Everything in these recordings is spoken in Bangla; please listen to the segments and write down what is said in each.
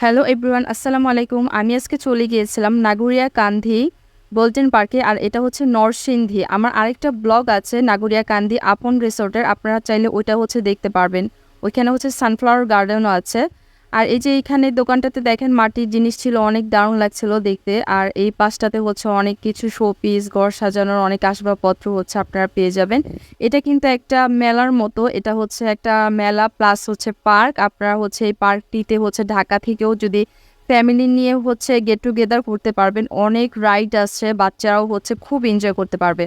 হ্যালো এভরিওয়ান, আসসালামু আলাইকুম। আমি আজকে চলে গিয়েছিলাম নাগুরিয়া কান্ধি বোল্টেন পার্কে, আর এটা হচ্ছে নরসিংদী। আমার আরেকটা ব্লগ আছে নাগুরিয়া কান্ধি আপন রিসোর্টের, আপনারা চাইলে ওইটা হচ্ছে দেখতে পারবেন। ওইখানে হচ্ছে সানফ্লাওয়ার গার্ডেনও আছে। আর এই যে এইখানে দোকানটাতে দেখেন মাটির জিনিস ছিল, অনেক দারুণ লাগছিল দেখতে। আর এই পাশটাতে হচ্ছে অনেক কিছু শোপিস ঘর সাজানোর অনেক আসবাবপত্র হচ্ছে আপনারা পেয়ে যাবেন। এটা কিন্তু একটা মেলার মতো, এটা হচ্ছে একটা মেলা প্লাস হচ্ছে পার্ক আপনারা হচ্ছে এই পার্কটিতে হচ্ছে ঢাকা থেকেও যদি ফ্যামিলি নিয়ে হচ্ছে গেট টুগেদার করতে পারবেন, অনেক রাইড আছে বাচ্চারাও হচ্ছে খুব এনজয় করতে পারবে।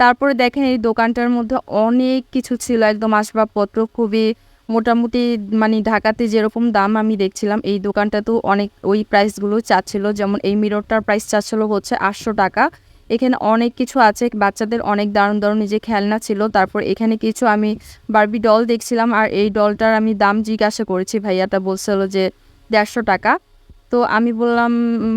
তারপরে দেখেন এই দোকানটার মধ্যে অনেক কিছু ছিল, একদম আসবাবপত্র, খুবই মোটামুটি মানে ঢাকাতে যেরকম দাম আমি দেখছিলাম, এই দোকানটাতেও অনেক ওই প্রাইসগুলো চাচ্ছিল। যেমন এই মিররটার প্রাইস চাচ্ছিল হচ্ছে আটশো টাকা। এখানে অনেক কিছু আছে, বাচ্চাদের অনেক দারুণ দারুণ যে খেলনা ছিল। তারপর এখানে কিছু আমি বারবি ডল দেখছিলাম আর এই ডলটার আমি দাম জিজ্ঞাসা করেছি, ভাইয়াটা বলছিল যে দেড়শো টাকা। তো আমি বললাম,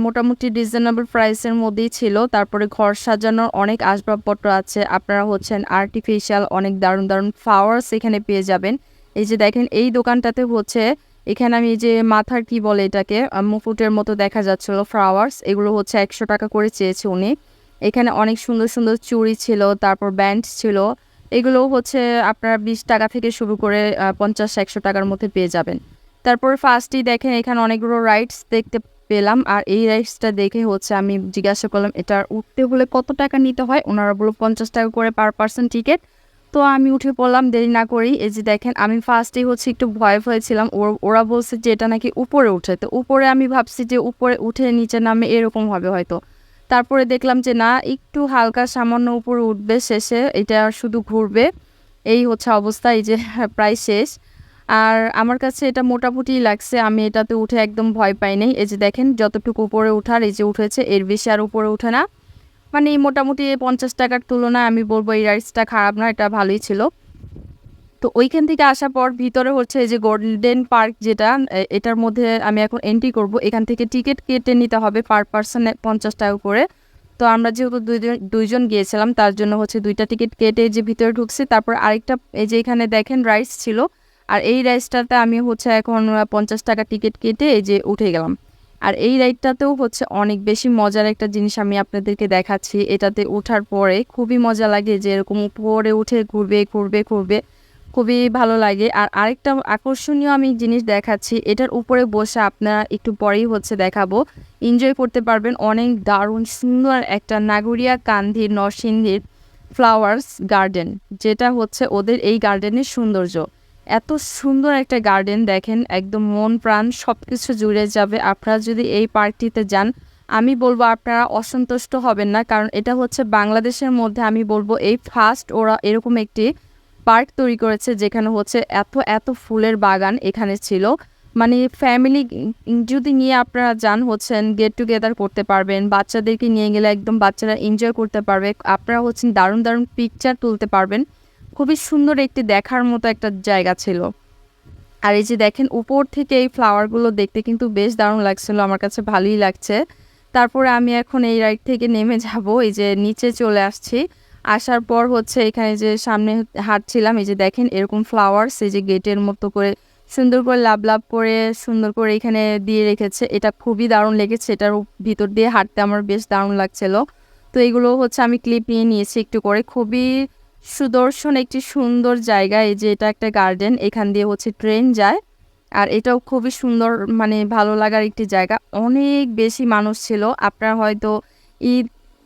মোটামুটি রিজনেবল প্রাইসের মধ্যেই ছিল। তারপরে ঘর সাজানোর অনেক আসবাবপত্র আছে। আপনারা হচ্ছেন আর্টিফিশিয়াল অনেক দারুণ দারুণ ফ্লাওয়ার্স এখানে পেয়ে যাবেন। এই যে দেখেন, এই দোকানটাতে হচ্ছে, এখানে আমি যে মাথার কি বলে এটাকে মুকুটের মতো দেখা যাচ্ছিল ফ্লাওয়ার্স এগুলো হচ্ছে একশো টাকা করে চেয়েছে উনি। এখানে অনেক সুন্দর সুন্দর চুড়ি ছিল, তারপর ব্যান্ড ছিল, এগুলো হচ্ছে আপনারা বিশ টাকা থেকে শুরু করে পঞ্চাশ, একশো টাকার মধ্যে পেয়ে যাবেন। তারপর ফার্স্টই দেখেন, এখানে অনেকগুলো রাইডস দেখতে পেলাম, আর এই রাইডসটা দেখে হচ্ছে আমি জিজ্ঞাসা করলাম এটা উঠতে হলে কত টাকা নিতে হয়? ওনারা বলল, পঞ্চাশ টাকা করে পার পার্সন টিকিট তো আমি উঠে পড়লাম, দেরি না করেই। এই যে দেখেন, আমি ফার্স্টেই হচ্ছে একটু ভয় ভয় ছিলাম ওর- ওরা বলছে যে এটা নাকি উপরে উঠে। তো উপরে আমি ভাবছি যে উপরে উঠে নিচে নামে এরকম হবে হয়তো। তারপরে দেখলাম যে না, একটু হালকা সামান্য উপরে উঠবে শেষে। এটা আর শুধু ঘুরবে। এই হচ্ছে অবস্থা, এই যে প্রায় শেষ। আর আমার কাছে এটা মোটামুটি লাগছে। আমি এটাতে উঠে একদম ভয় পাই নাই। এই যে দেখেন, যতটুকু উপরে উঠার, এই যে উঠেছে, এর বেশি আর উপরে উঠে না। মানে মোটামুটি পঞ্চাশ টাকার তুলনায় আমি বলব এই রাইসটা খারাপ না, এটা ভালোই ছিল। তো ওইখান থেকে আসার পর ভিতরে হচ্ছে যে গোল্ডেন পার্ক যেটা এটার মধ্যে আমি এখন এন্ট্রি করব। এখান থেকে টিকিট কেটে নিতে হবে পার পার্সনে পঞ্চাশ টাকা করে। তো আমরা যেহেতু দুইজন দুইজন গিয়েছিলাম, তার জন্য হচ্ছে দুইটা টিকিট কেটে যে ভিতরে ঢুকছি। তারপর আরেকটা, এই যে এখানে দেখেন রাইস ছিল। আর এই রাইসটাতে আমি হচ্ছে এখন পঞ্চাশ টাকা টিকিট কেটে এই যে উঠে গেলাম। আর এই রাইডটাতেও হচ্ছে অনেক বেশি মজার একটা জিনিস আমি আপনাদেরকে দেখাচ্ছি। এটাতে ওঠার পরে খুবই মজা লাগে যে এরকম উপরে উঠে ঘুরবে ঘুরবে ঘুরবে। খুবই ভালো লাগে। আর আরেকটা আকর্ষণীয় আমি জিনিস দেখাচ্ছি, এটার উপরে বসে আপনারা একটু পরেই হচ্ছে দেখাবো। এনজয় করতে পারবেন অনেক দারুণ সুন্দর একটা নাগরিয়া কান্ধির নরসিংদীর ফ্লাওয়ার্স গার্ডেন, যেটা হচ্ছে ওদের এই গার্ডেনের সৌন্দর্য। এত সুন্দর একটা গার্ডেন দেখেন, একদম মন প্রাণ সব কিছু জুড়ে যাবে। আপনারা যদি এই পার্কটিতে যান, আমি বলব আপনারা অসন্তুষ্ট হবেন না, কারণ এটা হচ্ছে বাংলাদেশের মধ্যে আমি বলব এই ফার্স্ট ওরা এরকম একটি পার্ক তৈরি করেছে, যেখানে হচ্ছে এত এত ফুলের বাগান এখানে ছিল। মানে ফ্যামিলি যদি নিয়ে আপনারা যান হচ্ছেন গেট টুগেদার করতে পারবেন, বাচ্চাদেরকে নিয়ে গেলে একদম বাচ্চারা এনজয় করতে পারবে। আপনারা হচ্ছেন দারুণ দারুণ পিকচার তুলতে পারবেন। খুবই সুন্দর একটি দেখার মতো একটা জায়গা ছিল। আর এই যে দেখেন, উপর থেকে এই ফ্লাওয়ারগুলো দেখতে কিন্তু বেশ দারুণ লাগছিল, আমার কাছে ভালোই লাগছে। তারপরে আমি এখন এই রাইড থেকে নেমে যাব, এই যে নিচে চলে আসছি। আসার পর হচ্ছে এখানে যে সামনে হাঁটছিলাম, এই যে দেখেন এরকম ফ্লাওয়ার্স এই যে গেটের মতো করে সুন্দর করে লাভ লাভ করে, সুন্দর করে এখানে দিয়ে রেখেছে। এটা খুবই দারুণ লেগেছে, এটার ভিতর দিয়ে হাঁটতে আমার বেশ দারুণ লাগছিল। তো এগুলো হচ্ছে আমি ক্লিপ নিয়ে নিয়েছি একটু করে। খুবই সুদর্শন একটি সুন্দর জায়গা, এই যে এটা একটা গার্ডেন, এখান দিয়ে হচ্ছে ট্রেন যায়। আর এটাও খুবই সুন্দর মানে ভালো লাগার একটি জায়গা। অনেক বেশি মানুষ ছিল, আপনারা হয়তো ঈদ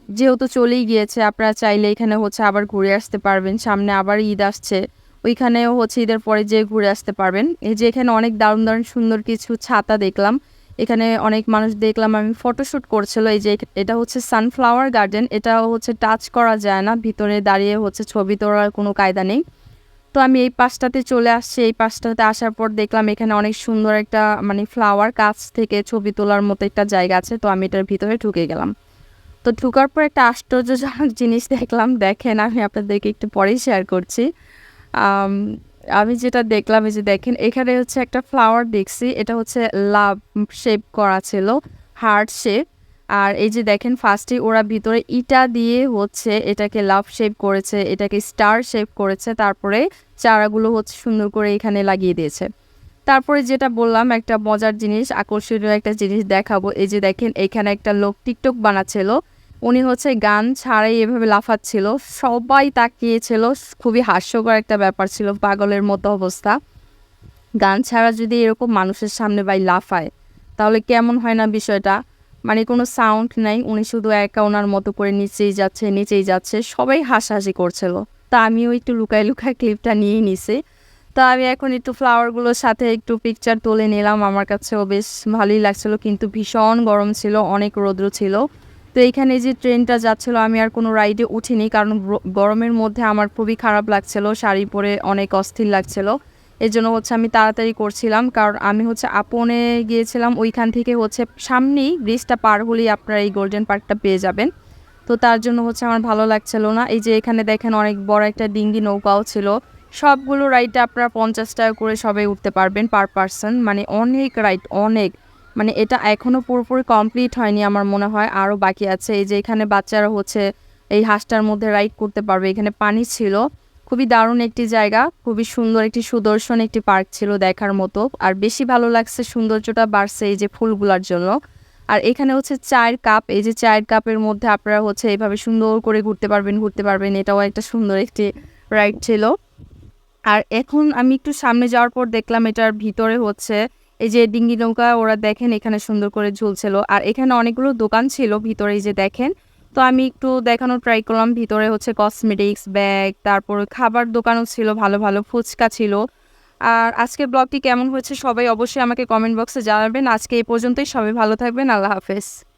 যেহেতু চলেই গিয়েছে, আপনারা চাইলে এখানে হচ্ছে আবার ঘুরে আসতে পারবেন, সামনে আবার ঈদ আসছে। ওইখানেও হচ্ছে ঈদের পরে যেয়ে ঘুরে আসতে পারবেন। এই যে এখানে অনেক দারুণ দারুণ সুন্দর কিছু ছাতা দেখলাম। এখানে অনেক মানুষ দেখলাম, আমি ফটোশ্যুট করছিল, এই যে এটা হচ্ছে সানফ্লাওয়ার গার্ডেন এটা হচ্ছে টাচ করা যায় না, ভিতরে দাঁড়িয়ে হচ্ছে ছবি তোলার কোনো কায়দা নেই। তো আমি এই পাশটাতে চলে আসছি, এই পাশটাতে আসার পর দেখলাম এখানে অনেক সুন্দর একটা মানে ফ্লাওয়ার কাছ থেকে ছবি তোলার মতো একটা জায়গা আছে, তো আমি এটার ভিতরে ঢুকে গেলাম। তো ঢুকার পর একটা আশ্চর্যজনক জিনিস দেখলাম, দেখেন আমি আপনাদেরকে একটু পরেই শেয়ার করছি। আম, যেটা দেখলাম এই যে দেখেন এখানে হচ্ছে একটা ফ্লাওয়ার দেখছি এটা হচ্ছে লাভ শেপ করা ছিল হার্ট শেপ আর এই যে দেখেন ফার্স্টে ওরা ভিতরে ইটা দিয়ে হচ্ছে এটাকে লাভ শেপ করেছে এটাকে স্টার শেপ করেছে তারপরে চারাগুলো হচ্ছে সুন্দর করে এখানে লাগিয়ে দিয়েছে। তারপরে যেটা বললাম একটা মজার জিনিস আকর্ষণীয় একটা জিনিস দেখাবো এই যে দেখেন এখানে একটা লোক টিকটক বানাচ্ছিল উনি হচ্ছে গান ছাড়াই এভাবে লাফাচ্ছিল। সবাই তাকিয়েছিল, খুবই হাস্যকর একটা ব্যাপার ছিল, পাগলের মতো অবস্থা। গান ছাড়া যদি এরকম মানুষের সামনে বাই লাফায়, তাহলে কেমন হয় না বিষয়টা? মানে কোনো সাউন্ড নাই, উনি শুধু একা ওনার মতো করে নিচেই যাচ্ছে নিচেই যাচ্ছে। সবাই হাসাহাসি করছিল। তা আমিও একটু লুকায় লুকায় ক্লিপটা নিয়ে নিছি। তো আমি এখন একটু ফ্লাওয়ারগুলোর সাথে একটু পিকচার তুলে নিলাম। আমার কাছেও বেশ ভালোই লাগছিল, কিন্তু ভীষণ গরম ছিল, অনেক রৌদ্র ছিল। তো এইখানে যে ট্রেনটা যাচ্ছিল, আমি আর কোনো রাইডে উঠিনি কারণ গরমের মধ্যে আমার খুবই খারাপ লাগছিল, শাড়ি পরে অনেক অস্থির লাগছিল। এর জন্য হচ্ছে আমি তাড়াতাড়ি করছিলাম কারণ আমি হচ্ছে আপনে গিয়েছিলাম, ওইখান থেকে হচ্ছে সামনেই ব্রিজটা পার হলেই আপনারা এই গোল্ডেন পার্কটা পেয়ে যাবেন। তো তার জন্য হচ্ছে আমার ভালো লাগছিল না। এই যে এখানে দেখেন অনেক বড় একটা ডিঙ্গি নৌকাও ছিল। সবগুলো রাইডে আপনারা পঞ্চাশ টাকা করে সবাই উঠতে পারবেন পার পার্সন মানে অনেক রাইড অনেক। মানে এটা এখনও পুরোপুরি কমপ্লিট হয়নি আমার মনে হয়। আরও বাকি আছে, এই যে এখানে বাচ্চারা হচ্ছে এই হাঁসটার মধ্যে রাইড করতে পারবে। এখানে পানি ছিল, খুবই দারুণ একটি জায়গা, খুবই সুন্দর একটি সুদর্শন একটি পার্ক ছিল দেখার মতো। আর বেশি ভালো লাগছে সৌন্দর্যটা বাড়ছে এই যে ফুলগুলার জন্য। আর এখানে হচ্ছে চায়ের কাপ এই যে চায়ের কাপের মধ্যে আপনারা হচ্ছে এইভাবে সুন্দর করে ঘুরতে পারবেন ঘুরতে পারবেন। এটাও একটা সুন্দর একটি রাইড ছিল। আর এখন আমি একটু সামনে যাওয়ার পর দেখলাম এটার ভিতরে হচ্ছে এই যে ডিঙ্গি নৌকা ওরা দেখেন এখানে সুন্দর করে ঝুলছিল। আর এখানে অনেকগুলো দোকান ছিল ভিতরে এই যে দেখেন। তো আমি একটু দেখানোর ট্রাই করলাম। ভিতরে হচ্ছে কসমেটিক্স ব্যাগ তারপর খাবার দোকানও ছিল, ভালো ভালো ফুচকা ছিল। আর আজকে ব্লগটি কেমন হয়েছে সবাই অবশ্যই আমাকে কমেন্ট বক্সে জানাবেন। আজকে এই পর্যন্তই। সবাই ভালো থাকবেন। আল্লাহ হাফেজ।